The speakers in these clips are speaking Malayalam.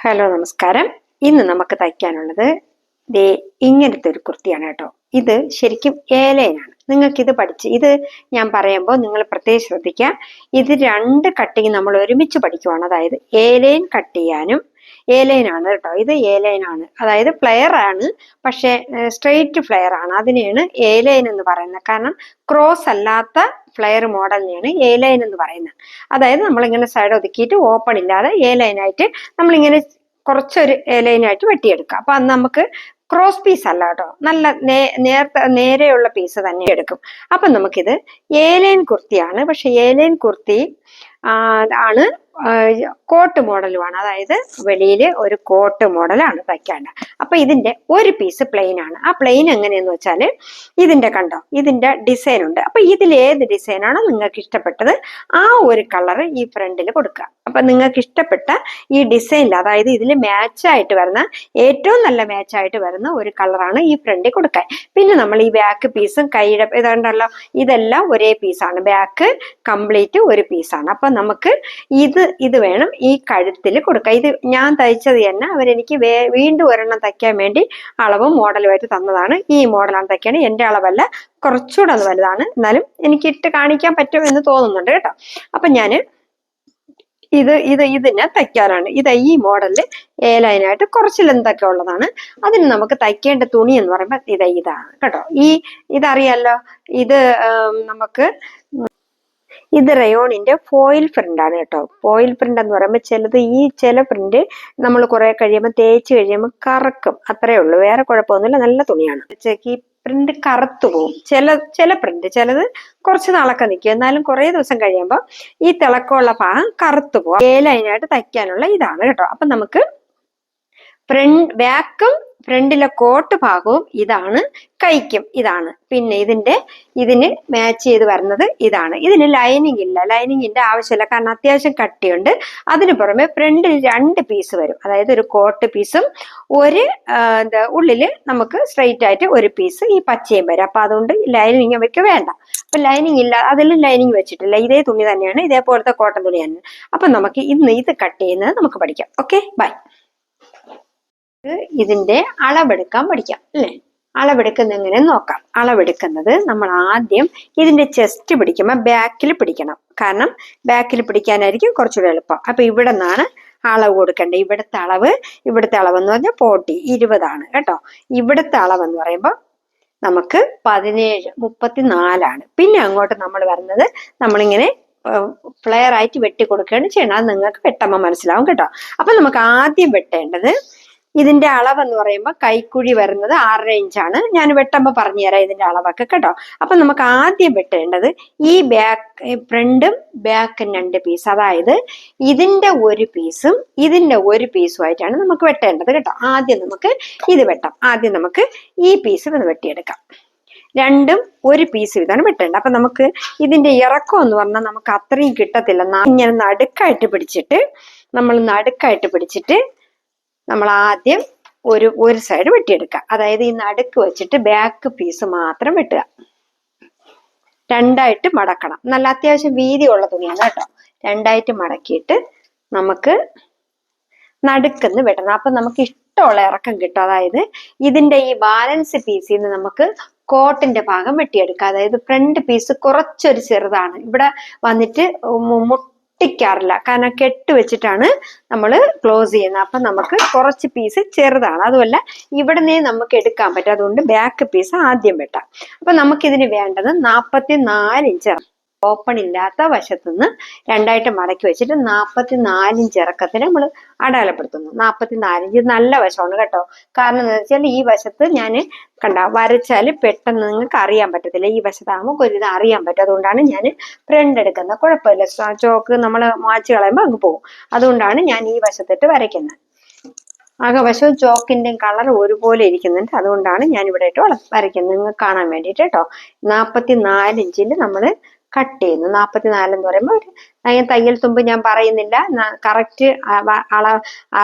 ഹലോ നമസ്കാരം. ഇന്ന് നമുക്ക് തയ്ക്കാനുള്ളത് ദേ ഇങ്ങനത്തെ ഒരു കുർത്തിയാണ് കേട്ടോ. ഇത് ശരിക്കും ഏലയനാണ്. നിങ്ങൾക്ക് ഇത് പഠിച്ച് ഇത് ഞാൻ പറയുമ്പോൾ നിങ്ങൾ പ്രത്യേകം ശ്രദ്ധിക്കുക. ഇത് രണ്ട് കട്ടിങ് നമ്മൾ ഒരുമിച്ച് പഠിക്കുവാണ്. അതായത് ഏലയും കട്ട് ചെയ്യാനും ഏലൈൻ ആണ് കേട്ടോ. ഇത് ഏലൈൻ ആണ്. അതായത് ഫ്ലെയർ ആണ് പക്ഷേ സ്ട്രെയിറ്റ് ഫ്ലെയർ ആണ്. അതിനെയാണ് എ ലൈൻ എന്ന് പറയുന്നത്. കാരണം ക്രോസ് അല്ലാത്ത ഫ്ലെയർ മോഡലിനെയാണ് എ ലൈൻ എന്ന് പറയുന്നത്. അതായത് നമ്മളിങ്ങനെ സൈഡ് ഒതുക്കിയിട്ട് ഓപ്പൺ ഇല്ലാതെ എ ലൈനായിട്ട് നമ്മളിങ്ങനെ കുറച്ചൊരു എ ലൈനായിട്ട് വെട്ടിയെടുക്കുക. അപ്പൊ അന്ന് നമുക്ക് ക്രോസ് പീസ് അല്ല കേട്ടോ. നല്ല നേ നേർത്ത നേരെയുള്ള പീസ് തന്നെ എടുക്കും. അപ്പൊ നമുക്കിത് ഏലൈൻ ലൈൻ കുർത്തിയാണ്. പക്ഷെ ഏലൈൻ ലൈൻ കുർത്തി ആണ് കോട്ട് മോഡലുമാണ് അതായത് വെളിയിൽ ഒരു കോട്ട് മോഡലാണ് തയ്ക്കേണ്ടത് അപ്പൊ ഇതിന്റെ ഒരു പീസ് പ്ലെയിൻ ആണ്. ആ പ്ലെയിൻ എങ്ങനെയെന്ന് വെച്ചാൽ ഇതിന്റെ കണ്ടോ? ഇതിന്റെ ഡിസൈൻ ഉണ്ട്. അപ്പൊ ഇതിൽ ഏത് ഡിസൈൻ ആണോ നിങ്ങൾക്ക് ഇഷ്ടപ്പെട്ടത് ആ ഒരു കളർ ഈ ഫ്രണ്ടിൽ കൊടുക്കുക. അപ്പൊ നിങ്ങൾക്ക് ഇഷ്ടപ്പെട്ട ഈ ഡിസൈനിൽ അതായത് ഇതിൽ മാച്ച് ആയിട്ട് വരുന്ന ഏറ്റവും നല്ല മാച്ച് ആയിട്ട് വരുന്ന ഒരു കളറാണ് ഈ ഫ്രണ്ടിൽ കൊടുക്കാൻ. പിന്നെ നമ്മൾ ഈ ബാക്ക് പീസും കൈയുടെ ഇതുണ്ടല്ലോ ഇതെല്ലാം ഒരേ പീസാണ് ബാക്ക് കംപ്ലീറ്റ് ഒരു പീസാണ് അപ്പൊ നമുക്ക് ഇത് ഇത് വേണം ഈ കഴുത്തിൽ കൊടുക്കുക ഇത് ഞാൻ തയ്ച്ചത് തന്നെ അവരെനിക്ക് വേ വീണ്ടും ഒരെണ്ണം തയ്ക്കാൻ വേണ്ടി അളവും മോഡലുമായിട്ട് തന്നതാണ്. ഈ മോഡലാണ് തയ്ക്കാൻ എന്റെ അളവല്ല കുറച്ചുകൂടെ അത് വലുതാണ്. എന്നാലും എനിക്ക് ഇട്ട് കാണിക്കാൻ പറ്റും എന്ന് തോന്നുന്നുണ്ട് കേട്ടോ. അപ്പൊ ഞാൻ ഇത് ഇത് ഇതിനെ തയ്ക്കാനാണ്. ഇത് ഈ മോഡലിൽ ഏലൈനായിട്ട് കുറച്ച് ലെന്തൊക്കെ ഉള്ളതാണ്. അതിന് നമുക്ക് തയ്ക്കേണ്ട തുണി എന്ന് പറയുമ്പോൾ ഇത് ഇതാണ് കേട്ടോ. ഈ ഇതറിയാലോ? ഇത് നമുക്ക് ഇത് റയോണിന്റെ ഫോയിൽ പ്രിന്റ് ആണ് കേട്ടോ. ഫോയിൽ പ്രിന്റ് എന്ന് പറയുമ്പോൾ ചിലത് ഈ ചില പ്രിന്റ് നമ്മൾ കുറെ കഴിയുമ്പോൾ തേച്ച് കഴിയുമ്പോൾ കറക്കും. അത്രേ ഉള്ളൂ. വേറെ കുഴപ്പമൊന്നുമില്ല. നല്ല തുണിയാണ്. ഈ പ്രിന്റ് കറുത്തു പോകും ചില ചില പ്രിന്റ് ചിലത് കുറച്ച് നാളൊക്കെ നിൽക്കും എന്നാലും കുറേ ദിവസം കഴിയുമ്പോൾ ഈ തിളക്കമുള്ള ഭാഗം കറുത്തു പോകും ഏലൈനായിട്ട് തയ്ക്കാനുള്ള ഇതാണ് കേട്ടോ. അപ്പൊ നമുക്ക് ഫ്രണ്ട് ബാക്കും ഫ്രണ്ടിലെ കോട്ട് ഭാഗവും ഇതാണ് കൈക്കും ഇതാണ്. പിന്നെ ഇതിന്റെ ഇതിന് മാച്ച് ചെയ്ത് വരുന്നത് ഇതാണ്. ഇതിന് ലൈനിങ് ഇല്ല. ലൈനിങ്ങിന്റെ ആവശ്യമില്ല. കാരണം അത്യാവശ്യം കട്ടിയുണ്ട്. അതിന് പുറമെ ഫ്രണ്ടിൽ രണ്ട് പീസ് വരും. അതായത് ഒരു കോട്ട് പീസും ഒരു എന്താ ഉള്ളിൽ നമുക്ക് സ്ട്രെയിറ്റ് ആയിട്ട് ഒരു പീസ് ഈ പച്ചയും വരും. അപ്പൊ അതുകൊണ്ട് ലൈനിങ് അവർക്ക് വേണ്ട. അപ്പൊ ലൈനിങ് ഇല്ല അതിൽ ലൈനിങ് വെച്ചിട്ടില്ല. ഇതേ തുണി തന്നെയാണ് ഇതേപോലത്തെ കോട്ടൺ തുണിയാണ്. അപ്പൊ നമുക്ക് ഇന്ന് ഇത് കട്ട് ചെയ്യുന്നത് നമുക്ക് പഠിക്കാം. ഓക്കെ ബൈ ഇതിന്റെ അളവെടുക്കാൻ പഠിക്കാം അല്ലേ? അളവെടുക്കുന്ന എങ്ങനെ നോക്കാം? അളവെടുക്കുന്നത് നമ്മൾ ആദ്യം ഇതിന്റെ ചെസ്റ്റ് പിടിക്കുമ്പോൾ ബാക്കിൽ പിടിക്കണം. കാരണം ബാക്കിൽ പിടിക്കാനായിരിക്കും കുറച്ചുകൂടെ എളുപ്പം. അപ്പൊ ഇവിടെ നിന്നാണ് അളവ് കൊടുക്കേണ്ടത്. ഇവിടുത്തെ അളവ് ഇവിടുത്തെ എന്ന് പറഞ്ഞാൽ ഫോർട്ടി ഇരുപതാണ് കേട്ടോ. ഇവിടുത്തെ എന്ന് പറയുമ്പോൾ നമുക്ക് പതിനേഴ് മുപ്പത്തിനാലാണ്. പിന്നെ അങ്ങോട്ട് നമ്മൾ വരുന്നത് നമ്മളിങ്ങനെ ഫ്ലെയർ ആയിട്ട് വെട്ടി കൊടുക്കുകയാണ് ചെയ്യണം അത് നിങ്ങൾക്ക് പെട്ടെന്ന് മനസ്സിലാവും കേട്ടോ. അപ്പൊ നമുക്ക് ആദ്യം വെട്ടേണ്ടത് ഇതിന്റെ അളവ് എന്ന് പറയുമ്പോൾ കൈക്കുഴി വരുന്നത് ആറര ഇഞ്ചാണ് ഞാൻ വെട്ടുമ്പോൾ പറഞ്ഞു തരാം ഇതിന്റെ അളവൊക്കെ കേട്ടോ. അപ്പൊ നമുക്ക് ആദ്യം വെട്ടേണ്ടത് ഈ ബാക്ക് ഫ്രണ്ടും ബാക്കും രണ്ട് പീസ് അതായത് ഇതിന്റെ ഒരു പീസും ഇതിന്റെ ഒരു പീസും ആയിട്ടാണ് നമുക്ക് വെട്ടേണ്ടത് കേട്ടോ. ആദ്യം നമുക്ക് ഇത് വെട്ടാം. ആദ്യം നമുക്ക് ഈ പീസ് ഇത് വെട്ടിയെടുക്കാം. രണ്ടും ഒരു പീസ് ഇതാണ് വെട്ടേണ്ടത്. അപ്പൊ നമുക്ക് ഇതിന്റെ ഇറക്കം എന്ന് പറഞ്ഞാൽ നമുക്ക് അത്രയും കിട്ടത്തില്ല. ഇങ്ങനെ നടുക്കായിട്ട് പിടിച്ചിട്ട് നമ്മൾ നടുക്കായിട്ട് പിടിച്ചിട്ട് നമ്മൾ ആദ്യം ഒരു ഒരു സൈഡ് വെട്ടിയെടുക്കുക അതായത് ഈ നടുക്ക് വെച്ചിട്ട് ബാക്ക് പീസ് മാത്രം വെട്ടുക. രണ്ടായിട്ട് മടക്കണം. നല്ല അത്യാവശ്യം വീതിയുള്ള തുണിയാണ് കേട്ടോ. രണ്ടായിട്ട് മടക്കിയിട്ട് നമുക്ക് നടുക്കുന്ന് വെട്ടണം. അപ്പൊ നമുക്ക് ഇഷ്ടമുള്ള ഇറക്കം കിട്ടും. അതായത് ഇതിന്റെ ഈ ബാലൻസ് പീസിൽ നിന്ന് നമുക്ക് കോട്ടിന്റെ ഭാഗം വെട്ടിയെടുക്കാം. അതായത് ഫ്രണ്ട് പീസ് കുറച്ചൊരു ചെറുതാണ്. ഇവിടെ വന്നിട്ട് മുട്ടിക്കാറില്ല കാരണം കെട്ട് വെച്ചിട്ടാണ് നമ്മൾ ക്ലോസ് ചെയ്യുന്നത്. അപ്പൊ നമുക്ക് കുറച്ച് പീസ് ചെറുതാണ്. അതുമല്ല ഇവിടെ നിന്ന് നമുക്ക് എടുക്കാൻ പറ്റും. അതുകൊണ്ട് ബാക്ക് പീസ് ആദ്യം വെട്ടാം. അപ്പൊ നമുക്കിതിന് വേണ്ടത് നാൽപ്പത്തി നാല് ഇഞ്ച് ഓപ്പൺ ഇല്ലാത്ത വശത്തുനിന്ന് രണ്ടായിട്ട് മടക്കി വെച്ചിട്ട് നാൽപ്പത്തി നാലിഞ്ച് ഇറക്കത്തിന് നമ്മൾ അടയാളപ്പെടുത്തുന്നു. നാൽപ്പത്തി നാലിഞ്ച് നല്ല വശമാണ് കേട്ടോ. കാരണം എന്താ വെച്ചാൽ ഈ വശത്ത് ഞാൻ കണ്ട വരച്ചാൽ പെട്ടെന്ന് നിങ്ങൾക്ക് അറിയാൻ പറ്റത്തില്ല. ഈ വശത്താകുമ്പോൾ ഒരു ഇത് അറിയാൻ പറ്റും. അതുകൊണ്ടാണ് ഞാൻ ഫ്രണ്ട് എടുക്കുന്നത്. കുഴപ്പമില്ല. ചോക്ക് നമ്മൾ മാച്ച് കളയുമ്പോൾ അങ്ങ് പോകും. അതുകൊണ്ടാണ് ഞാൻ ഈ വശത്തിട്ട് വരയ്ക്കുന്നത്. ആകവശവും ചോക്കിന്റെയും കളർ ഒരുപോലെ ഇരിക്കുന്നുണ്ട്. അതുകൊണ്ടാണ് ഞാൻ ഇവിടെ ഇട്ട് വരയ്ക്കുന്നത്. നിങ്ങൾക്ക് കാണാൻ വേണ്ടിയിട്ട് കേട്ടോ. നാൽപ്പത്തി നാല് ഇഞ്ചിൽ നമ്മൾ കട്ട് ചെയ്യുന്നു നാൽപ്പത്തിനാല് എന്ന് പറയുമ്പോൾ ഒരു ഞാൻ തയ്യൽ തുമ്പ് ഞാൻ പറയുന്നില്ല. കറക്റ്റ് അള ആ,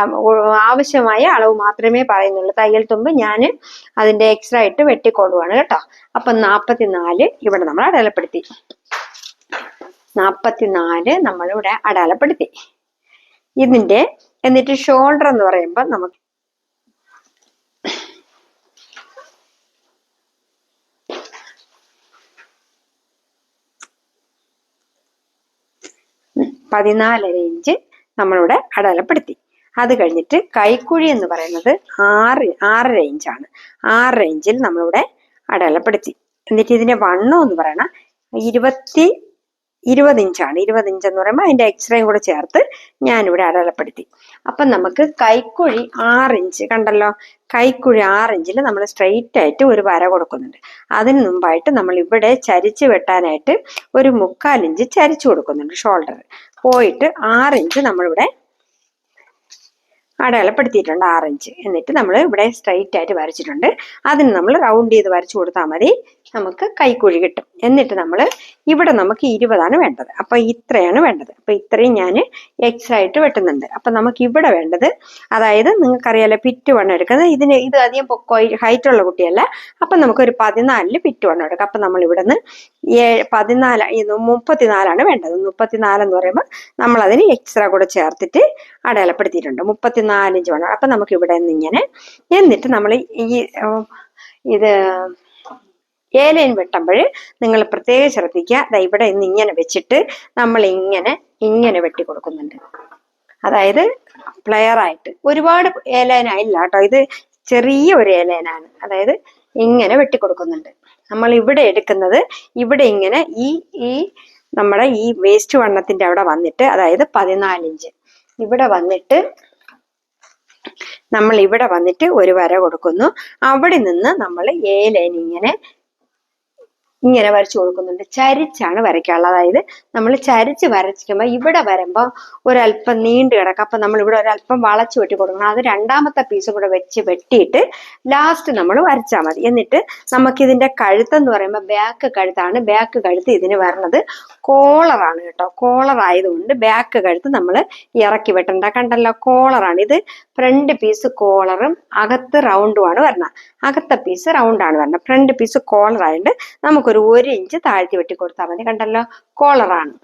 ആവശ്യമായ അളവ് മാത്രമേ പറയുന്നുള്ളൂ. തയ്യൽ തുമ്പ് ഞാൻ അതിന്റെ എക്സ്ട്രാ ഇട്ട് വെട്ടിക്കൊള്ളുവാണ് കേട്ടോ. അപ്പൊ നാൽപ്പത്തിനാല് ഇവിടെ നമ്മൾ അടയാളപ്പെടുത്തി. നാൽപ്പത്തിനാല് നമ്മളിവിടെ അടയാളപ്പെടുത്തി. ഇതിന്റെ എന്നിട്ട് ഷോൾഡർ എന്ന് പറയുമ്പോൾ നമുക്ക് പതിനാലര ഇഞ്ച് നമ്മളിവിടെ അടയാളപ്പെടുത്തി. അത് കഴിഞ്ഞിട്ട് കൈക്കുഴി എന്ന് പറയുന്നത് ആറ് ആറര ഇഞ്ചാണ്. ആറര ഇഞ്ചിൽ നമ്മളിവിടെ അടയാളപ്പെടുത്തി. എന്നിട്ട് ഇതിന്റെ വണ്ണം എന്ന് പറയണ ഇരുപത്തി ഇരുപത് ഇഞ്ചാണ്. ഇരുപത് ഇഞ്ച് എന്ന് പറയുമ്പോൾ അതിന്റെ എക്സ്റേയും കൂടെ ചേർത്ത് ഞാനിവിടെ അടയാളപ്പെടുത്തി. അപ്പം നമുക്ക് കൈക്കുഴി ആറ് ഇഞ്ച് കണ്ടല്ലോ. കൈക്കുഴി ആറിഞ്ചിൽ നമ്മൾ സ്ട്രെയിറ്റ് ആയിട്ട് ഒരു വര കൊടുക്കുന്നുണ്ട്. അതിന് മുമ്പായിട്ട് നമ്മൾ ഇവിടെ ചരിച്ച് വെട്ടാനായിട്ട് ഒരു മുക്കാൽ ഇഞ്ച് ചരിച്ചു കൊടുക്കുന്നുണ്ട് ഷോൾഡർ പോയിട്ട് ആറിഞ്ച് നമ്മളിവിടെ അടയാളപ്പെടുത്തിയിട്ടുണ്ട് ആറിഞ്ച്. എന്നിട്ട് നമ്മൾ ഇവിടെ സ്ട്രെയിറ്റ് ആയിട്ട് വരച്ചിട്ടുണ്ട്. അതിന് നമ്മൾ റൗണ്ട് ചെയ്ത് വരച്ചു കൊടുത്താൽ മതി. നമുക്ക് കൈക്കുഴി കിട്ടും. എന്നിട്ട് നമ്മൾ ഇവിടെ നമുക്ക് ഇരുപതാണ് വേണ്ടത്. അപ്പൊ ഇത്രയാണ് വേണ്ടത്. അപ്പൊ ഇത്രയും ഞാൻ എക്സ് ആയിട്ട് വെട്ടുന്നുണ്ട്. അപ്പൊ നമുക്ക് ഇവിടെ വേണ്ടത് അതായത് നിങ്ങൾക്കറിയാലോ പിറ്റ് വണ്ണം എടുക്കുന്നത് ഇതിന് ഇത് അധികം ഹൈറ്റ് ഉള്ള കുട്ടിയല്ല. അപ്പൊ നമുക്കൊരു പതിനാലിൽ പിറ്റ് വണ്ണം എടുക്കാം. അപ്പൊ നമ്മൾ ഇവിടെ നിന്ന് ഏഴ് പതിനാല് മുപ്പത്തിനാലാണ് വേണ്ടത്. മുപ്പത്തിനാല് എന്ന് പറയുമ്പോൾ നമ്മൾ അതിന് എക്സ്ട്രാ കൂടെ ചേർത്തിട്ട് അടയാളപ്പെടുത്തിയിട്ടുണ്ട്. മുപ്പത്തിനാലിഞ്ച് വേണം അപ്പൊ നമുക്ക് ഇവിടെ നിന്ന് ഇങ്ങനെ എന്നിട്ട് നമ്മൾ ഈ ഇത് ലൈൻ വെട്ടുമ്പോൾ നിങ്ങൾ പ്രത്യേകം ശ്രദ്ധിക്കുക. ഇവിടെ ഇന്ന് ഇങ്ങനെ വെച്ചിട്ട് നമ്മൾ ഇങ്ങനെ ഇങ്ങനെ വെട്ടി കൊടുക്കുന്നുണ്ട്. അതായത് പ്ലെയറായിട്ട് ഒരുപാട് ഏലയനായില്ല കേട്ടോ. ഇത് ചെറിയ ഒരു ഏലയനാണ് അതായത് ഇങ്ങനെ വെട്ടി കൊടുക്കുന്നുണ്ട്. നമ്മൾ ഇവിടെ എടുക്കുന്നത് ഇവിടെ ഇങ്ങനെ ഈ ഈ നമ്മുടെ ഈ വേസ്റ്റ് വണ്ണത്തിന്റെ അവിടെ വന്നിട്ട് അതായത് പതിനാല് ഇഞ്ച്. ഇവിടെ വന്നിട്ട് നമ്മൾ ഇവിടെ വന്നിട്ട് ഒരു വര കൊടുക്കുന്നു. അവിടെ നിന്ന് നമ്മൾ എ ഇങ്ങനെ ഇങ്ങനെ വരച്ചു കൊടുക്കുന്നുണ്ട്. ചരിച്ചാണ് വരയ്ക്കാനുള്ളത്. അതായത് നമ്മൾ ചരിച്ച് വരച്ചിരിക്കുമ്പോൾ ഇവിടെ വരുമ്പോൾ ഒരല്പം നീണ്ടു കിടക്കും. അപ്പം നമ്മൾ ഇവിടെ ഒരല്പം വളച്ചു വെട്ടി കൊടുക്കണം. അത് രണ്ടാമത്തെ പീസും കൂടെ വെച്ച് വെട്ടിയിട്ട് ലാസ്റ്റ് നമ്മൾ വരച്ചാൽ മതി. എന്നിട്ട് നമുക്കിതിന്റെ കഴുത്തെന്ന് പറയുമ്പോൾ ബാക്ക് കഴുത്താണ്. ബാക്ക് കഴുത്ത് ഇതിന് വരണത് കോളറാണ് കേട്ടോ. കോളർ ആയതുകൊണ്ട് ബാക്ക് കഴുത്ത് നമ്മൾ ഇറക്കി വെട്ടണ്ട. കണ്ടല്ലോ കോളറാണ് ഇത് ഫ്രണ്ട് പീസ് കോളറും അകത്ത് റൗണ്ടുമാണ് വരണം അകത്തെ പീസ് റൗണ്ടാണ് വരണം ഫ്രണ്ട് പീസ് കോളർ ആയതുകൊണ്ട് നമുക്കൊരു ഒരു ഒരു ഇഞ്ച് താഴ്ത്തി വെട്ടി കൊടുത്താൽ മതി. കണ്ടല്ലോ? കോളറാണ്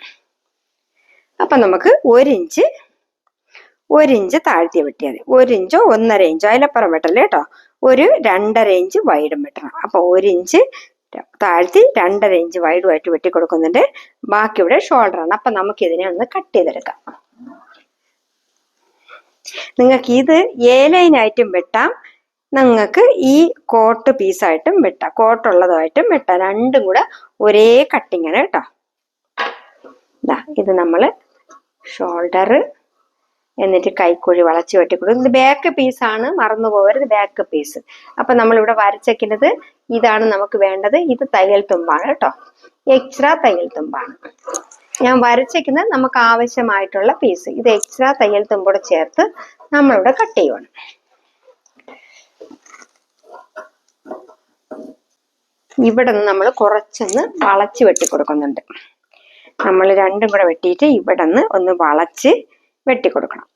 അപ്പൊ നമുക്ക് ഒരു ഇഞ്ച് ഒരു ഇഞ്ച് താഴ്ത്തി വെട്ടിയാൽ മതി. ഒരു ഇഞ്ചോ ഒന്നര ഇഞ്ചോ അതിലപ്പുറം വെട്ടല്ലേ കേട്ടോ? ഒരു രണ്ടര ഇഞ്ച് വൈഡും വെട്ടണം. അപ്പൊ ഒരു ഇഞ്ച് താഴ്ത്തി രണ്ടര ഇഞ്ച് വൈഡുമായിട്ട് വെട്ടി കൊടുക്കുന്നുണ്ട്. ബാക്കി ഇവിടെ അപ്പൊ നമുക്ക് ഇതിനെ ഒന്ന് കട്ട് ചെയ്തെടുക്കാം. നിങ്ങൾക്ക് ഇത് ഏലൈനായിട്ടും ലൈനായിട്ടും വെട്ടാം. നിങ്ങൾക്ക് ഈ കോട്ട് പീസായിട്ടും വെട്ടാം. കോട്ടുള്ളതായിട്ടും വെട്ടാം. രണ്ടും കൂടെ ഒരേ കട്ടിങ്ങാണ് കേട്ടോ. ദാ ഇത് നമ്മൾ ഷോൾഡർ എന്നിട്ട് കൈക്കുഴി വളച്ച് വെട്ടിക്കൊടുക്കും. ഇത് ബാക്ക് പീസാണ് മറന്നു പോകരുത് ബാക്ക് പീസ് അപ്പൊ നമ്മളിവിടെ വരച്ചേക്കുന്നത് ഇതാണ് നമുക്ക് വേണ്ടത്. ഇത് തയ്യൽ തുമ്പാണ് കേട്ടോ. എക്സ്ട്രാ തയ്യൽ തുമ്പാണ്. ഞാൻ വരച്ചേക്കുന്നത് നമുക്ക് ആവശ്യമായിട്ടുള്ള പീസ് ഇത് എക്സ്ട്രാ തയ്യൽ തുമ്പോടെ ചേർത്ത് നമ്മളിവിടെ കട്ട് ചെയ്യുവാണ് ഇവിടെ നിന്ന് നമ്മൾ കുറച്ചൊന്ന് വളച്ച് വെട്ടി കൊടുക്കുന്നുണ്ട്. നമ്മൾ രണ്ടും കൂടെ വെട്ടിയിട്ട് ഇവിടെ നിന്ന് ഒന്ന് വളച്ച് വെട്ടി കൊടുക്കണം.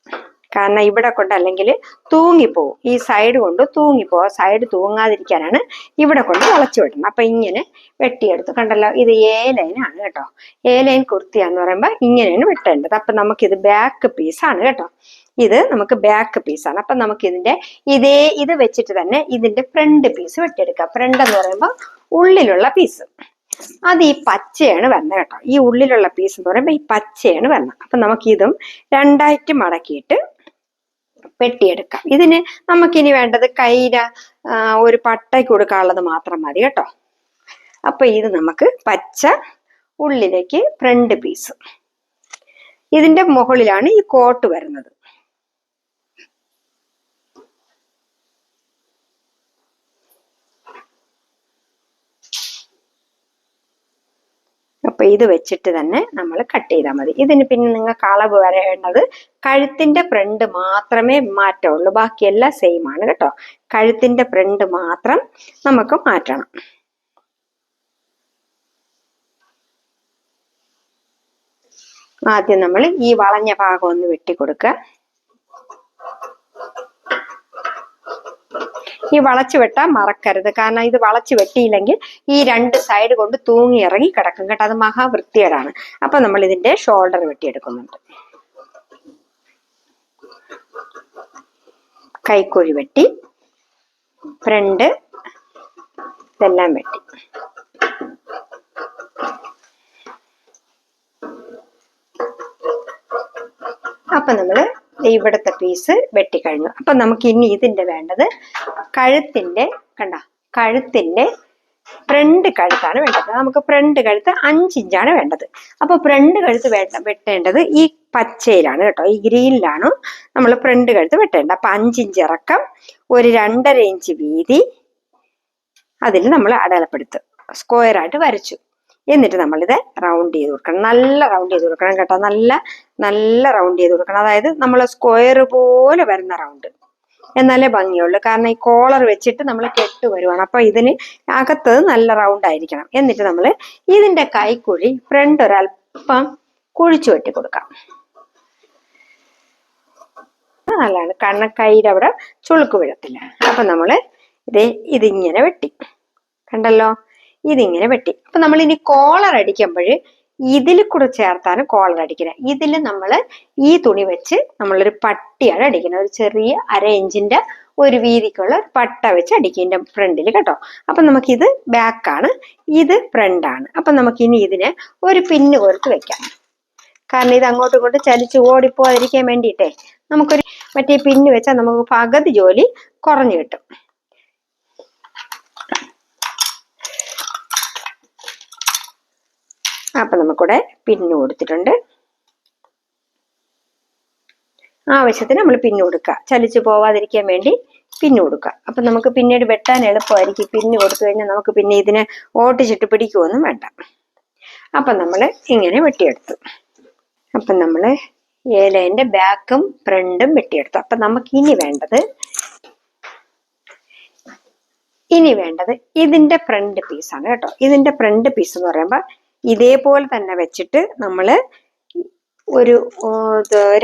കാരണം ഇവിടെ കൊണ്ട് അല്ലെങ്കിൽ തൂങ്ങിപ്പോവും. ഈ സൈഡ് കൊണ്ട് തൂങ്ങിപ്പോവും. സൈഡ് തൂങ്ങാതിരിക്കാനാണ് ഇവിടെ കൊണ്ട് വളച്ചു വിടുന്നത്. അപ്പൊ ഇങ്ങനെ വെട്ടിയെടുത്ത് കണ്ടല്ലോ ഇത് എ ലൈനാണ് കേട്ടോ. എ ലൈൻ കുർത്തിയാന്ന് പറയുമ്പോൾ ഇങ്ങനെയാണ് വെട്ടേണ്ടത്. അപ്പൊ നമുക്കിത് ബാക്ക് പീസാണ് കേട്ടോ. ഇത് നമുക്ക് ബാക്ക് പീസാണ് അപ്പൊ നമുക്ക് ഇതിന്റെ ഇതേ ഇത് വെച്ചിട്ട് തന്നെ ഇതിന്റെ ഫ്രണ്ട് പീസ് വെട്ടിയെടുക്കാം. ഫ്രണ്ട് എന്ന് പറയുമ്പോൾ ഉള്ളിലുള്ള പീസ് അത് ഈ പച്ചയാണ് വരുന്നത് കേട്ടോ. ഈ ഉള്ളിലുള്ള പീസ് എന്ന് പറയുമ്പോൾ ഈ പച്ചയാണ് വരുന്നത് അപ്പൊ നമുക്ക് ഇതും രണ്ടായിട്ട് മടക്കിയിട്ട് വെട്ടിയെടുക്കാം. ഇതിന് നമുക്കിനി വേണ്ടത് കൈര ഒരു പട്ടയ്ക്ക് കൊടുക്കാനുള്ളത് മാത്രം മതി കേട്ടോ. അപ്പൊ ഇത് നമുക്ക് പച്ച ഉള്ളിലേക്ക് ഫ്രണ്ട് പീസ്. ഇതിന്റെ മുകളിലാണ് ഈ കോട്ട് വരുന്നത്. അപ്പൊ ഇത് വെച്ചിട്ട് തന്നെ നമ്മൾ കട്ട് ചെയ്താൽ മതി. ഇതിന് പിന്നെ നിങ്ങൾക്ക് അളവ് വരേണ്ടത് കഴുത്തിന്റെ ഫ്രണ്ട് മാത്രമേ മാറ്റമുള്ളൂ. ബാക്കിയെല്ലാം സെയിം ആണ് കേട്ടോ. കഴുത്തിന്റെ ഫ്രണ്ട് മാത്രം നമുക്ക് മാറ്റണം. ആദ്യം നമ്മൾ ഈ വളഞ്ഞ ഭാഗം ഒന്ന് വെട്ടിക്കൊടുക്കുക. ഈ വളച്ചു വെട്ടാൻ മറക്കരുത്. കാരണം ഇത് വളച്ചു വെട്ടിയില്ലെങ്കിൽ ഈ രണ്ട് സൈഡ് കൊണ്ട് തൂങ്ങി ഇറങ്ങി കിടക്കും കേട്ടോ. അത് മഹാവൃത്തികേടാണ്. അപ്പൊ നമ്മൾ ഇതിന്റെ ഷോൾഡർ വെട്ടിയെടുക്കുന്നുണ്ട്. കൈക്കുഴി വെട്ടി. ഫ്രണ്ട് ഇതെല്ലാം വെട്ടി. അപ്പൊ നമ്മൾ ഇവിടുത്തെ പീസ് വെട്ടിക്കഴിഞ്ഞു. അപ്പൊ നമുക്ക് ഇനി ഇതിന്റെ വേണ്ടത് കഴുത്തിന്റെ കണ്ട കഴുത്തിന്റെ ഫ്രണ്ട് കഴുത്താണ് വേണ്ടത്. നമുക്ക് ഫ്രണ്ട് കഴുത്ത് അഞ്ചിഞ്ചാണ് വേണ്ടത്. അപ്പൊ ഫ്രണ്ട് കഴുത്ത് വേണ്ട വെട്ടേണ്ടത് ഈ പച്ചയിലാണ് കേട്ടോ. ഈ ഗ്രീനിലാണ് നമ്മൾ ഫ്രണ്ട് കഴുത്ത് വെട്ടേണ്ടത്. അപ്പൊ അഞ്ചിഞ്ച് ഇറക്കം ഒരു രണ്ടര ഇഞ്ച് വീതി അതിൽ നമ്മൾ അടയാളപ്പെടുത്തും. സ്ക്വയർ ആയിട്ട് വരച്ചു. എന്നിട്ട് നമ്മളിത് റൗണ്ട് ചെയ്ത് കൊടുക്കണം. നല്ല റൗണ്ട് ചെയ്ത് കൊടുക്കണം കേട്ടോ. നല്ല നല്ല റൗണ്ട് ചെയ്ത് കൊടുക്കണം. അതായത് നമ്മൾ സ്ക്വയർ പോലെ വരുന്ന റൗണ്ട് എന്നാലേ ഭംഗിയുള്ളൂ. കാരണം ഈ കോളർ വെച്ചിട്ട് നമ്മൾ കെട്ട് വരുവാണ്. അപ്പൊ ഇതിന് അകത്ത് നല്ല റൗണ്ട് ആയിരിക്കണം. എന്നിട്ട് നമ്മൾ ഇതിന്റെ കൈക്കുഴി ഫ്രണ്ട് ഒരല്പം കുഴിച്ചു വെട്ടി കൊടുക്കാം. നല്ലതാണ്. കാരണം കൈയുടെ അവിടെ ചുളുക്ക് വീഴത്തില്ല. അപ്പൊ നമ്മൾ ഇത് ഇതിങ്ങനെ വെട്ടി. കണ്ടല്ലോ? ഇതിങ്ങനെ വെട്ടി. അപ്പൊ നമ്മൾ ഇനി കോളർ അടിക്കുമ്പോൾ ഇതിൽ കൂടെ ചേർത്താണ് കോളർ അടിക്കുന്നത് ഇതിൽ നമ്മൾ ഈ തുണി വെച്ച് നമ്മളൊരു പട്ടിയാണ് അടിക്കുന്നത്. ഒരു ചെറിയ അര ഇഞ്ചിന്റെ ഒരു വീതിക്കുള്ള ഒരു പട്ട വെച്ച് അടിക്കുന്നതിന്റെ ഫ്രണ്ടിൽ കേട്ടോ. അപ്പൊ നമുക്കിത് ബാക്കാണ്. ഇത് ഫ്രണ്ടാണ്. അപ്പൊ നമുക്ക് ഇനി ഇതിനെ ഒരു പിന്ന് കോർത്ത് വെക്കാം. കാരണം ഇത് അങ്ങോട്ടും ഇങ്ങോട്ടും ചലിച്ച് ഓടിപ്പോകാതിരിക്കാൻ വേണ്ടിയിട്ടേ നമുക്കൊരു മറ്റേ പിന്ന് വെച്ചാൽ നമുക്ക് പകുതി ജോലി കുറഞ്ഞു കിട്ടും. അപ്പൊ നമുക്കിവിടെ പിന്നു കൊടുത്തിട്ടുണ്ട്. ആവശ്യത്തിന് നമ്മൾ പിന്നു കൊടുക്കുക. ചലിച്ചു പോവാതിരിക്കാൻ വേണ്ടി പിന്നു കൊടുക്കുക. അപ്പൊ നമുക്ക് പിന്നീട് വെട്ടാൻ എളുപ്പമായിരിക്കും. പിന്നു കൊടുത്തു കഴിഞ്ഞാൽ നമുക്ക് പിന്നെ ഇതിനെ ഓട്ടിച്ചിട്ട് പിടിക്കുമൊന്നും വേണ്ട. അപ്പൊ നമ്മൾ ഇങ്ങനെ വെട്ടിയെടുത്തു. അപ്പൊ നമ്മൾ ഏലേന്റെ ബാക്കും ഫ്രണ്ടും വെട്ടിയെടുത്തു. അപ്പൊ നമുക്ക് ഇനി വേണ്ടത് ഇനി വേണ്ടത് ഇതിന്റെ ഫ്രണ്ട് പീസാണ് കേട്ടോ. ഇതിന്റെ ഫ്രണ്ട് പീസ് എന്ന് പറയുമ്പോൾ ഇതേപോലെ തന്നെ വെച്ചിട്ട് നമ്മൾ ഒരു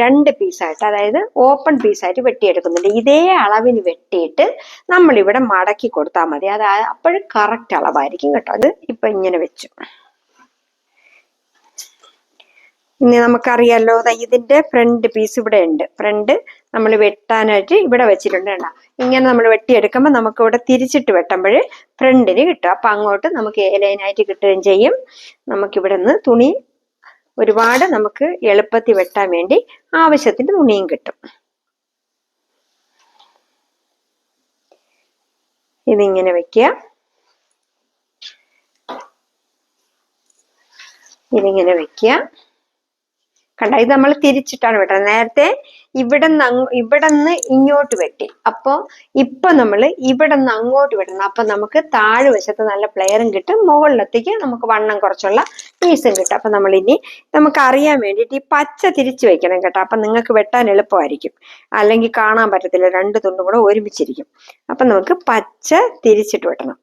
രണ്ട് പീസായിട്ട് അതായത് ഓപ്പൺ പീസായിട്ട് വെട്ടിയെടുക്കുന്നുണ്ട്. ഇതേ അളവിന് വെട്ടിയിട്ട് നമ്മളിവിടെ മടക്കി കൊടുത്താൽ മതി. അത് അപ്പോഴും കറക്റ്റ് അളവായിരിക്കും കേട്ടോ. അത് ഇപ്പം ഇങ്ങനെ വെച്ചു. ഇനി നമുക്കറിയാലോ ഇതിന്റെ ഫ്രണ്ട് പീസ് ഇവിടെ ഉണ്ട്. ഫ്രണ്ട് നമ്മൾ വെട്ടാനായിട്ട് ഇവിടെ വെച്ചിട്ടുണ്ട് ഇങ്ങനെ നമ്മൾ വെട്ടിയെടുക്കുമ്പോൾ നമുക്ക് ഇവിടെ തിരിച്ചിട്ട് വെട്ടുമ്പോൾ ഫ്രണ്ടിന് കിട്ടും. അപ്പൊ അങ്ങോട്ട് നമുക്ക് ലൈനായിട്ട് കിട്ടുകയും ചെയ്യും. നമുക്കിവിടെ നിന്ന് തുണി ഒരുപാട് നമുക്ക് എളുപ്പത്തിൽ വെട്ടാൻ വേണ്ടി ആവശ്യത്തിന് തുണിയും കിട്ടും. ഇതിങ്ങനെ വെക്കുക. ഇതിങ്ങനെ വെക്കുക. കണ്ട? ഇത് നമ്മൾ തിരിച്ചിട്ടാണ് വെട്ടുന്നത് നേരത്തെ ഇവിടെ നിന്ന് ഇവിടെ നിന്ന് ഇങ്ങോട്ട് വെട്ടി. അപ്പൊ ഇപ്പൊ നമ്മൾ ഇവിടെ നിന്ന് അങ്ങോട്ട് വെട്ടണം അപ്പൊ നമുക്ക് താഴെ വശത്ത് നല്ല പ്ലെയറും കിട്ടും. മുകളിലത്തേക്ക് നമുക്ക് വണ്ണം കുറച്ചുള്ള പീസും കിട്ടും. അപ്പൊ നമ്മൾ ഇനി നമുക്ക് അറിയാൻ വേണ്ടിയിട്ട് ഈ പച്ച തിരിച്ചു വെക്കണം കേട്ടോ. അപ്പൊ നിങ്ങൾക്ക് വെട്ടാൻ എളുപ്പമായിരിക്കും. അല്ലെങ്കിൽ കാണാൻ പറ്റത്തില്ല. രണ്ട് തുണ്ടും കൂടെ ഒരുമിച്ചിരിക്കും. അപ്പൊ നമുക്ക് പച്ച തിരിച്ചിട്ട് വെട്ടണം.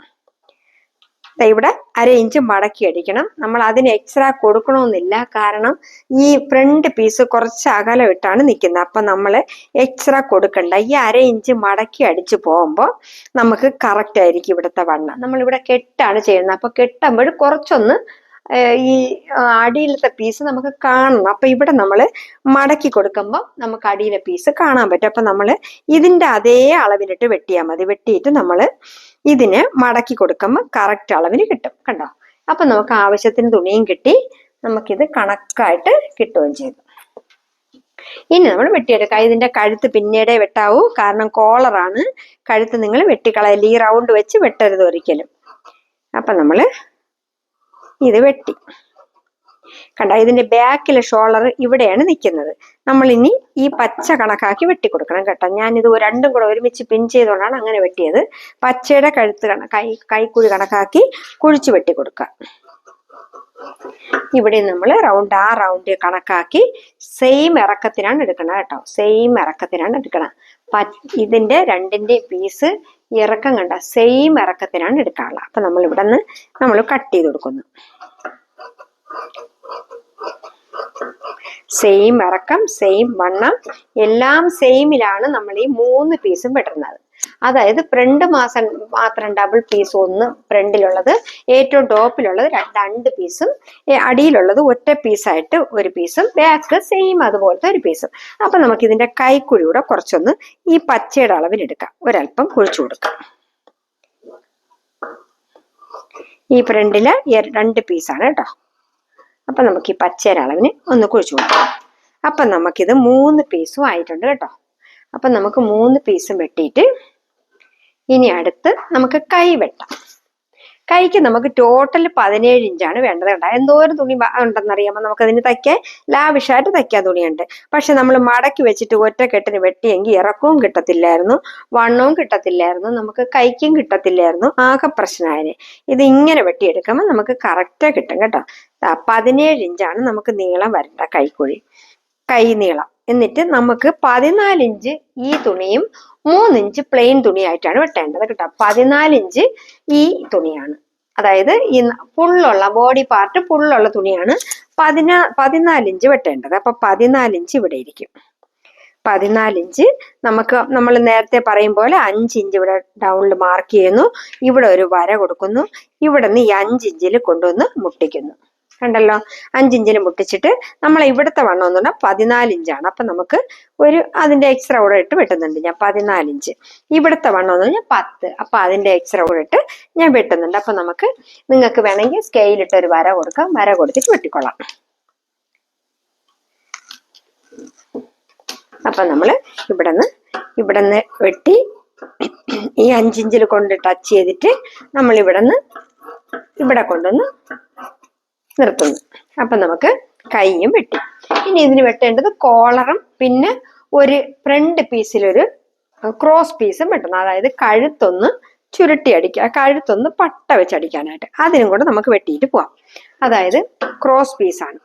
ഇവിടെ അര ഇഞ്ച് മടക്കി അടിക്കണം. നമ്മൾ അതിന് എക്സ്ട്രാ കൊടുക്കണമെന്നില്ല. കാരണം ഈ ഫ്രണ്ട് പീസ് കുറച്ച് അകലം ഇട്ടാണ് നിൽക്കുന്നത്. അപ്പം നമ്മൾ എക്സ്ട്രാ കൊടുക്കണ്ട. ഈ അര ഇഞ്ച് മടക്കി അടിച്ച് പോകുമ്പോൾ നമുക്ക് കറക്റ്റ് ആയിരിക്കും ഇവിടുത്തെ വണ്ണം. നമ്മളിവിടെ കെട്ടാണ് ചെയ്യുന്നത്. അപ്പോൾ കെട്ടുമ്പോൾ കുറച്ചൊന്ന് ഈ അടിയിലത്തെ പീസ് നമുക്ക് കാണണം. അപ്പൊ ഇവിടെ നമ്മൾ മടക്കി കൊടുക്കുമ്പോൾ നമുക്ക് അടിയിലെ പീസ് കാണാൻ പറ്റും. അപ്പൊ നമ്മൾ ഇതിന്റെ അതേ അളവിലിട്ട് വെട്ടിയാൽ മതി. വെട്ടിയിട്ട് നമ്മൾ ഇതിന് മടക്കി കൊടുക്കുമ്പോൾ കറക്റ്റ് അളവിന് കിട്ടും. കണ്ടോ? അപ്പൊ നമുക്ക് ആവശ്യത്തിന് തുണിയും കിട്ടി. നമുക്കിത് കണക്കായിട്ട് കിട്ടുകയും ചെയ്തു. ഇനി നമ്മൾ വെട്ടിയെടുക്കാം. ഇതിന്റെ കഴുത്ത് പിന്നീടേ വെട്ടാവൂ. കാരണം കോളറാണ് കഴുത്ത് നിങ്ങൾ വെട്ടിക്കളയല്ല ഈ റൗണ്ട് വെച്ച് വെട്ടരുത് ഒരിക്കലും. അപ്പൊ നമ്മൾ ഇത് വെട്ടി. കണ്ട ഇതിന്റെ ബാക്കിലെ ഷോളർ ഇവിടെയാണ് നിൽക്കുന്നത്. നമ്മൾ ഇനി ഈ പച്ച കണക്കാക്കി വെട്ടി കൊടുക്കണം കേട്ടോ. ഞാനിത് രണ്ടും കൂടെ ഒരുമിച്ച് പിൻ ചെയ്തുകൊണ്ടാണ് അങ്ങനെ വെട്ടിയത്. പച്ചയുടെ കഴുത്ത് കണ കൈ കൈക്കുഴി കണക്കാക്കി കുഴിച്ച് വെട്ടി കൊടുക്കുക ഇവിടെ നമ്മൾ റൗണ്ട് ആ റൗണ്ട് കണക്കാക്കി സെയിം ഇറക്കത്തിനാണ് എടുക്കണം കേട്ടോ. സെയിം ഇറക്കത്തിനാണ് എടുക്കണം. ഇതിന്റെ രണ്ടിന്റെ പീസ് ഇറക്കം കണ്ട സെയിം ഇറക്കത്തിനാണ് എടുക്കാനുള്ളത് അപ്പൊ നമ്മൾ ഇവിടെ നിന്ന് നമ്മൾ കട്ട് ചെയ്ത് കൊടുക്കുന്നു. സെയിം ഇറക്കം സെയിം വണ്ണം എല്ലാം സെയിമിലാണ് നമ്മൾ ഈ മൂന്ന് പീസും വെട്ടുന്നത് അതായത് ഫ്രണ്ട് മാസം മാത്രം ഡബിൾ പീസ് ഒന്ന് ഫ്രണ്ടിലുള്ളത് ഏറ്റവും ടോപ്പിലുള്ളത് രണ്ട് പീസും അടിയിലുള്ളത് ഒറ്റ പീസായിട്ട് ഒരു പീസും ബാക്ക് സെയിം അതുപോലത്തെ ഒരു പീസും അപ്പൊ നമുക്ക് ഇതിന്റെ കൈക്കുഴിയൂടെ കുറച്ചൊന്ന് ഈ പച്ചയുടെ അളവിലെടുക്കാം ഒരല്പം കുഴിച്ചു കൊടുക്കാം. ഈ ഫ്രണ്ടിൽ രണ്ട് പീസാണ് കേട്ടോ. അപ്പൊ നമുക്ക് ഈ പച്ചയുടെ അളവിന് ഒന്ന് കുഴിച്ചു കൊടുക്കാം. അപ്പൊ നമുക്കിത് മൂന്ന് പീസും ആയിട്ടുണ്ട് കേട്ടോ. അപ്പൊ നമുക്ക് മൂന്ന് പീസും വെട്ടിയിട്ട് ഇനി അടുത്ത് നമുക്ക് കൈ വെട്ടാം. കൈക്ക് നമുക്ക് ടോട്ടൽ പതിനേഴ് ഇഞ്ചാണ് വേണ്ടത് കേട്ടോ. എന്തോരം തുണി ഉണ്ടെന്ന് ഉണ്ടെന്നറിയാമോ? നമുക്ക് അതിന് തയ്ക്കാൻ ലാവിഷായിട്ട് തയ്ക്കാൻ തുണിയുണ്ട്. പക്ഷെ നമ്മൾ മടക്കി വെച്ചിട്ട് ഒറ്റ കെട്ടിന് വെട്ടിയെങ്കിൽ ഇറക്കവും കിട്ടത്തില്ലായിരുന്നു വണ്ണവും കിട്ടത്തില്ലായിരുന്നു നമുക്ക് കൈക്കും കിട്ടത്തില്ലായിരുന്നു ആകെ പ്രശ്നമായത് ഇത് ഇങ്ങനെ വെട്ടിയെടുക്കുമ്പോൾ നമുക്ക് കറക്റ്റ് കിട്ടും കേട്ടോ. പതിനേഴ് ഇഞ്ചാണ് നമുക്ക് നീളം വരേണ്ട കൈക്കുഴി. കൈ നീളം. എന്നിട്ട് നമുക്ക് പതിനാല് ഇഞ്ച് ഈ തുണിയും മൂന്ന് ഇഞ്ച് പ്ലെയിൻ തുണിയായിട്ടാണ് വെട്ടേണ്ടത് കേട്ടോ. പതിനാല് ഇഞ്ച് ഈ തുണിയാണ്. അതായത് ഈ ഫുള്ളുള്ള ബോഡി പാർട്ട് ഫുള്ളുള്ള തുണിയാണ് പതിനാ ഇഞ്ച് വെട്ടേണ്ടത്. അപ്പൊ പതിനാല് ഇഞ്ച് ഇവിടെ ഇരിക്കും. പതിനാല് ഇഞ്ച് നമുക്ക് നമ്മൾ നേരത്തെ പറയും പോലെ അഞ്ച് ഇഞ്ച് ഇവിടെ ഡൗണിൽ മാർക്ക് ചെയ്യുന്നു. ഇവിടെ ഒരു വര കൊടുക്കുന്നു. ഇവിടെ നിന്ന് ഈ അഞ്ച് ഇഞ്ചിൽ കൊണ്ടുവന്ന് മുട്ടിക്കുന്നു. കണ്ടല്ലോ? അഞ്ചിഞ്ചിന് മുട്ടിച്ചിട്ട് നമ്മൾ ഇവിടുത്തെ വണ്ണം എന്ന് പറഞ്ഞാൽ പതിനാല് ഇഞ്ചാണ്. അപ്പൊ നമുക്ക് ഒരു അതിന്റെ എക്സ്ട്രാ കൂടെ ഇട്ട് വെട്ടുന്നുണ്ട് ഞാൻ പതിനാല് ഇഞ്ച്. ഇവിടുത്തെ വണ്ണം എന്ന് പറഞ്ഞാൽ പത്ത്. അപ്പൊ അതിന്റെ എക്സ്ട്രാ കൂടെ ഇട്ട് ഞാൻ വെട്ടുന്നുണ്ട്. അപ്പൊ നമുക്ക് നിങ്ങൾക്ക് വേണമെങ്കിൽ സ്കെയിലിട്ട് ഒരു വര കൊടുക്കാം. വര കൊടുത്തിട്ട് വെട്ടിക്കൊള്ളാം. അപ്പൊ നമ്മൾ ഇവിടെ നിന്ന് ഇവിടെ നിന്ന് വെട്ടി ഈ അഞ്ചിഞ്ചിൽ കൊണ്ട് ടച്ച് ചെയ്തിട്ട് നമ്മൾ ഇവിടെ നിന്ന് ഇവിടെ കൊണ്ടുവന്ന് നിർത്തുന്നു. അപ്പൊ നമുക്ക് കൈയും വെട്ടി. ഇനി ഇതിന് വെട്ടേണ്ടത് കോളറും പിന്നെ ഒരു ഫ്രണ്ട് പീസിലൊരു ക്രോസ് പീസും വെട്ടണം. അതായത് കഴുത്തൊന്ന് ചുരുട്ടി അടിക്കുക കഴുത്തൊന്ന് പട്ട വെച്ച് അടിക്കാനായിട്ട്. അതിനും കൂടെ നമുക്ക് വെട്ടിയിട്ട് പോവാം. അതായത് ക്രോസ് പീസാണ്.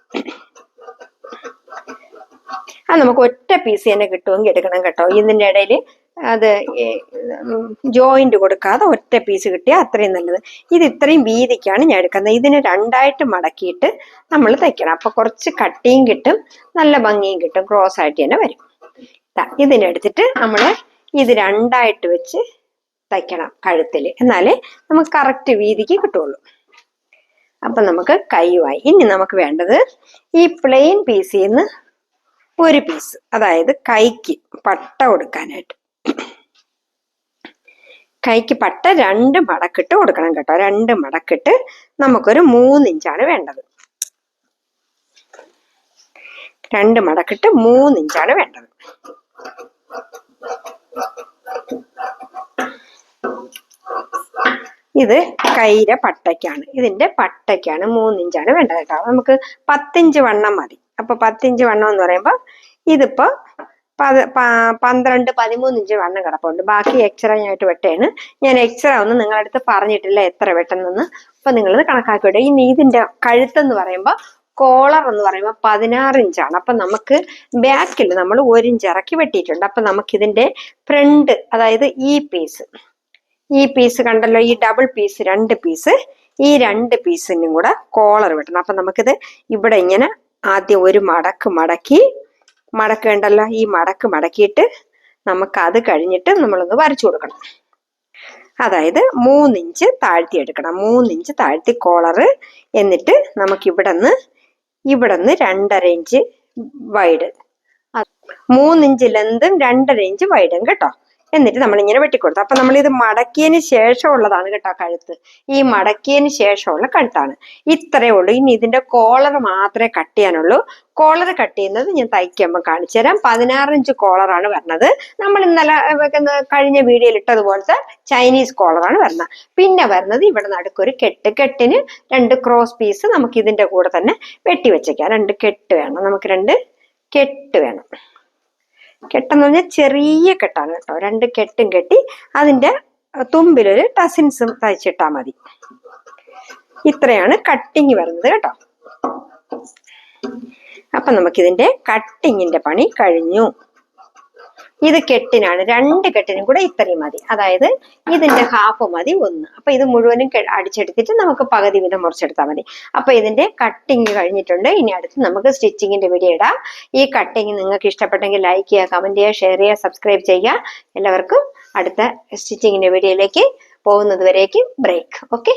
അത് നമുക്ക് ഒറ്റ പീസ് തന്നെ കിട്ടുമെങ്കിൽ എടുക്കണം കേട്ടോ. ഇതിന്റെ ഇടയിൽ അത് ജോയിന്റ് കൊടുക്കാതെ ഒറ്റ പീസ് കിട്ടിയാൽ അത്രയും നല്ലത്. ഇത് ഇത്രയും വീതിക്കാണ് ഞാൻ എടുക്കുന്നത്. ഇതിനെ രണ്ടായിട്ട് മടക്കിയിട്ട് നമ്മൾ തയ്ക്കണം. അപ്പൊ കുറച്ച് കട്ടിയും കിട്ടും നല്ല ഭംഗിയും കിട്ടും ക്രോസ് ആയിട്ട് തന്നെ വരും. ഇതിനെടുത്തിട്ട് നമ്മൾ ഇത് രണ്ടായിട്ട് വെച്ച് തയ്ക്കണം കഴുത്തിൽ. എന്നാലേ നമുക്ക് കറക്റ്റ് വീതിക്ക് കിട്ടുള്ളൂ. അപ്പൊ നമുക്ക് കൈയുമായി. ഇനി നമുക്ക് വേണ്ടത് ഈ പ്ലെയിൻ പീസിൽ നിന്ന് ഒരു പീസ് അതായത് കൈക്ക് പട്ട കൊടുക്കാനായിട്ട്. കൈക്ക് പട്ട രണ്ട് മടക്കിട്ട് കൊടുക്കണം കേട്ടോ. രണ്ട് മടക്കിട്ട് നമുക്കൊരു മൂന്നിഞ്ചാണ് വേണ്ടത്. രണ്ട് മടക്കിട്ട് മൂന്നിഞ്ചാണ് വേണ്ടത്. ഇത് കൈര പട്ടയ്ക്കാണ്. ഇതിന്റെ പട്ടയ്ക്കാണ് മൂന്നിഞ്ചാണ് വേണ്ടത് കേട്ടോ. നമുക്ക് പത്തിഞ്ച് വണ്ണം മതി. അപ്പൊ പത്തിഞ്ച് വണ്ണം എന്ന് പറയുമ്പോൾ ഇതിപ്പോ പന്ത്രണ്ട് പതിമൂന്ന് ഇഞ്ച് വണ്ണം കിടപ്പുണ്ട്. ബാക്കി എക്സ്റേ ആയിട്ട് വെട്ടേണ്. ഞാൻ എക്സ്റേ ഒന്നും നിങ്ങളുടെ അടുത്ത് പറഞ്ഞിട്ടില്ല എത്ര വെട്ടണമെന്ന് അപ്പൊ നിങ്ങളിത് കണക്കാക്കി വിടുക. ഇനി ഇതിന്റെ കഴുത്തെന്ന് പറയുമ്പോൾ കോളർ എന്ന് പറയുമ്പോൾ പതിനാറ് ഇഞ്ചാണ്. അപ്പൊ നമുക്ക് ബാക്കിൽ നമ്മൾ ഒരു ഇഞ്ച് ഇറക്കി വെട്ടിയിട്ടുണ്ട്. അപ്പൊ നമുക്ക് ഇതിന്റെ ഫ്രണ്ട് അതായത് ഈ പീസ് ഈ പീസ് കണ്ടല്ലോ ഈ ഡബിൾ പീസ് രണ്ട് പീസ് ഈ രണ്ട് പീസിനും കൂടെ കോളർ വെട്ടണം. അപ്പൊ നമുക്കിത് ഇവിടെ ഇങ്ങനെ ആദ്യം ഒരു മടക്ക് മടക്കി മടക്കേണ്ടല്ലോ ഈ മടക്ക് മടക്കിയിട്ട് നമുക്ക് അത് കഴിഞ്ഞിട്ട് നമ്മളൊന്ന് വരച്ചു കൊടുക്കണം. അതായത് മൂന്നിഞ്ച് താഴ്ത്തി എടുക്കണം. മൂന്നിഞ്ച് താഴ്ത്തി കോളറ് എന്നിട്ട് നമുക്ക് ഇവിടെ നിന്ന് ഇവിടെ നിന്ന് രണ്ടര ഇഞ്ച് വൈഡ് മൂന്നിഞ്ച് ലെന്തും രണ്ടര ഇഞ്ച് വൈഡും കേട്ടോ. എന്നിട്ട് നമ്മൾ ഇങ്ങനെ വെട്ടിക്കൊടുത്തു. അപ്പൊ നമ്മൾ ഇത് മടക്കിയതിന് ശേഷമുള്ളതാണ് കേട്ടോ കഴുത്ത്. ഈ മടക്കിയതിന് ശേഷമുള്ള കഴുത്താണ്. ഇത്രയേ ഉള്ളൂ. ഇനി ഇതിന്റെ കോളർ മാത്രമേ കട്ട് ചെയ്യാനുള്ളൂ. കോളർ കട്ട് ചെയ്യുന്നത് ഞാൻ തയ്ക്കുമ്പോൾ കാണിച്ചു തരാം. പതിനാറ് ഇഞ്ച് കോളറാണ് വരുന്നത്. നമ്മൾ ഇന്നലെ കഴിഞ്ഞ വീഡിയോയിൽ ഇട്ടതുപോലത്തെ ചൈനീസ് കോളറാണ് വരുന്നത്. പിന്നെ വരുന്നത് ഇവിടെ നടുക്കൊരു കെട്ട്. കെട്ടിന് രണ്ട് ക്രോസ് പീസ് നമുക്ക് ഇതിന്റെ കൂടെ തന്നെ വെട്ടി വെച്ചേക്കാം. രണ്ട് കെട്ട് വേണം. നമുക്ക് രണ്ട് കെട്ട് വേണം. കെട്ടെന്ന് പറഞ്ഞാൽ ചെറിയ കെട്ടാണ് കേട്ടോ. രണ്ട് കെട്ടും കെട്ടി അതിന്റെ തുമ്പിലൊരു ടസിൻസും തയ്ച്ചിട്ടാൽ മതി. ഇത്രയാണ് കട്ടിങ് വരുന്നത് കേട്ടോ. അപ്പൊ നമുക്കിതിന്റെ കട്ടിങ്ങിന്റെ പണി കഴിഞ്ഞു. ഇത് കെട്ടിനാണ്. രണ്ട് കെട്ടിനും കൂടെ ഇത്രയും മതി. അതായത് ഇതിന്റെ ഹാഫ് മതി ഒന്ന്. അപ്പൊ ഇത് മുഴുവനും അടിച്ചെടുത്തിട്ട് നമുക്ക് പകുതി വിധം മുറിച്ചെടുത്താൽ മതി. അപ്പൊ ഇതിന്റെ കട്ടിങ് കഴിഞ്ഞിട്ടുണ്ട്. ഇനി അടുത്ത് നമുക്ക് സ്റ്റിച്ചിങ്ങിന്റെ വീഡിയോ ഇടാം. ഈ കട്ടിങ് നിങ്ങൾക്ക് ഇഷ്ടപ്പെട്ടെങ്കിൽ ലൈക്ക് ചെയ്യുക കമന്റ് ചെയ്യുക ഷെയർ ചെയ്യുക സബ്സ്ക്രൈബ് ചെയ്യുക. എല്ലാവർക്കും അടുത്ത സ്റ്റിച്ചിങ്ങിന്റെ വീഡിയോയിലേക്ക് പോകുന്നത് വരേക്കും ബ്രേക്ക് ഓക്കെ